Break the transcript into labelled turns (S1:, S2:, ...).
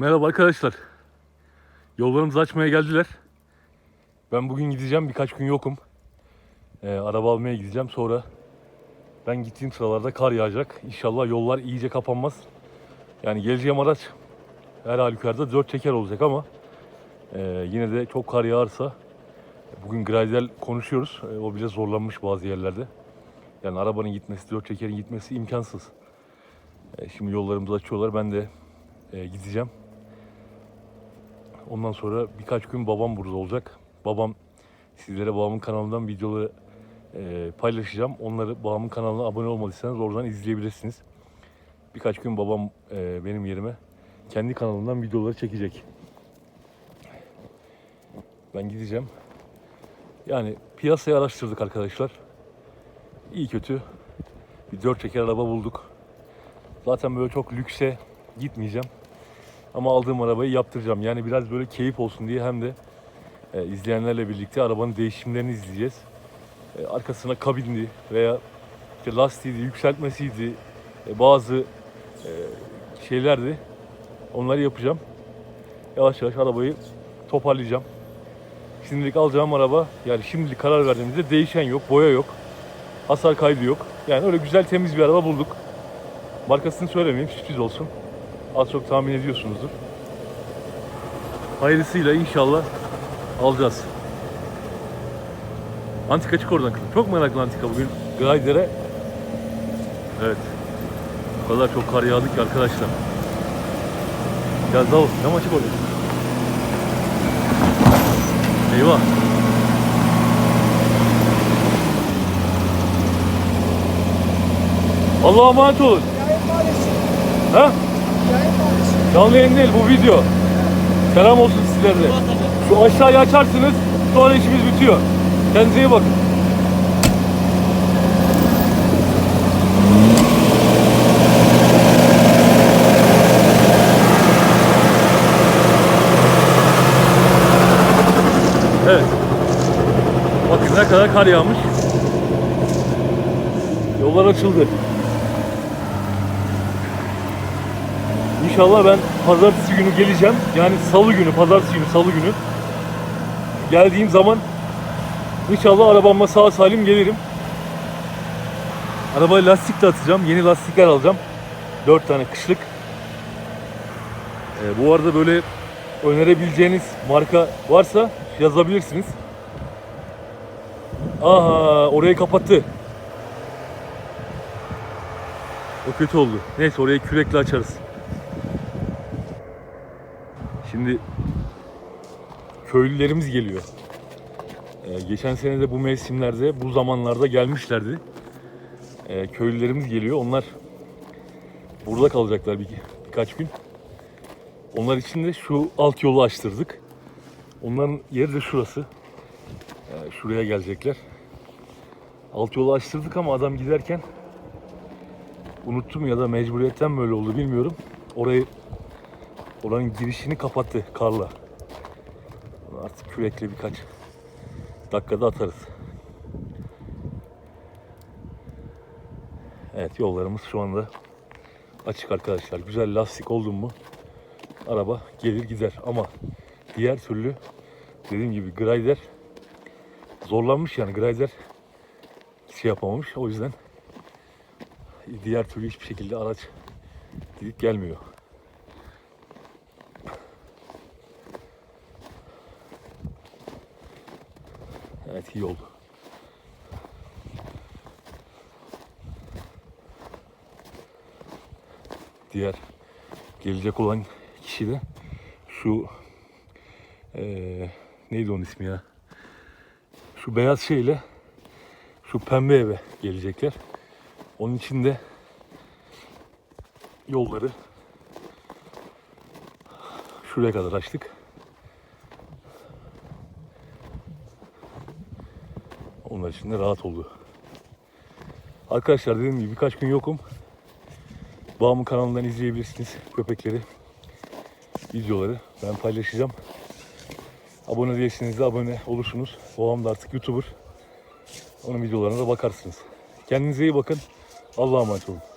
S1: Merhaba arkadaşlar. Yollarımızı açmaya geldiler. Ben bugün gideceğim. Birkaç gün yokum. Ee, araba almaya gideceğim. Sonra ben gittiğim sıralarda kar yağacak. İnşallah yollar iyice kapanmaz. Yani geleceğim araç her halükarda 4 çeker olacak ama e, yine de çok kar yağarsa bugün gradyal konuşuyoruz. E, o bile zorlanmış bazı yerlerde. Yani arabanın gitmesi, 4 çekerin gitmesi imkansız. E, şimdi yollarımızı açıyorlar. Ben de e, gideceğim. Ondan sonra birkaç gün babam burada olacak. Babam sizlere babamın kanalından videoları e, paylaşacağım. Onları babamın kanalına abone olmadıysanız oradan izleyebilirsiniz. Birkaç gün babam e, benim yerime kendi kanalından videoları çekecek. Ben gideceğim. Yani piyasayı araştırdık arkadaşlar. İyi kötü bir dört çeker araba bulduk. Zaten böyle çok lükse gitmeyeceğim. Ama aldığım arabayı yaptıracağım. Yani biraz böyle keyif olsun diye hem de e, izleyenlerle birlikte arabanın değişimlerini izleyeceğiz. E, arkasına kabindi veya işte lastiğiydi, yükseltmesiydi, e, bazı e, şeylerdi. Onları yapacağım. Yavaş yavaş arabayı toparlayacağım. Şimdilik alacağım araba, yani şimdilik karar verdiğimizde değişen yok, boya yok, hasar kaydı yok. Yani öyle güzel temiz bir araba bulduk. Markasını söylemeyeyim, sürpriz olsun. Az çok tahmin ediyorsunuzdur. Hayırlısıyla inşallah alacağız. Antika çık oradan kızım. Çok meraklı antika bugün. Glider'e Evet. O kadar çok kar yağdı ki arkadaşlar. Gel Davul. Ne maçı orada? Eyvah. Allah'a emanet olun. Ha? Canlı yayın değil bu video. Selam olsun sizlere. Şu aşağıyı açarsınız sonra işimiz bitiyor. Kendinize iyi bakın. Evet. Bakın ne kadar kar yağmış. Yollar açıldı. İnşallah ben pazartesi günü geleceğim. Yani salı günü, pazartesi günü, salı günü. Geldiğim zaman inşallah arabamla sağ salim gelirim. Arabaya lastik de atacağım. Yeni lastikler alacağım. 4 tane kışlık. Ee, bu arada böyle önerebileceğiniz marka varsa yazabilirsiniz. Aha orayı kapattı. O kötü oldu. Neyse orayı kürekle açarız. Şimdi köylülerimiz geliyor. Ee, geçen sene de bu mevsimlerde, bu zamanlarda gelmişlerdi. Ee, köylülerimiz geliyor. Onlar burada kalacaklar bir, birkaç gün. Onlar için de şu alt yolu açtırdık. Onların yeri de şurası. Ee, şuraya gelecekler. Alt yolu açtırdık ama adam giderken unuttum ya da mecburiyetten böyle oldu bilmiyorum. Orayı Oranın girişini kapattı karla. Artık kürekle birkaç dakikada atarız. Evet yollarımız şu anda açık arkadaşlar. Güzel lastik oldun mu araba gelir gider ama diğer türlü dediğim gibi grider zorlanmış yani grider şey yapamamış o yüzden diğer türlü hiçbir şekilde araç gidip gelmiyor. Evet iyi oldu. Diğer gelecek olan kişi de şu eee, neydi onun ismi ya? Şu beyaz şeyle şu pembe eve gelecekler. Onun için de yolları şuraya kadar açtık. Onlar için de rahat oldu. Arkadaşlar dediğim gibi birkaç gün yokum. Bağımın kanalından izleyebilirsiniz köpekleri, videoları. Ben paylaşacağım. Abone değilseniz de abone olursunuz. Babam da artık YouTuber. Onun videolarına da bakarsınız. Kendinize iyi bakın. Allah'a emanet olun.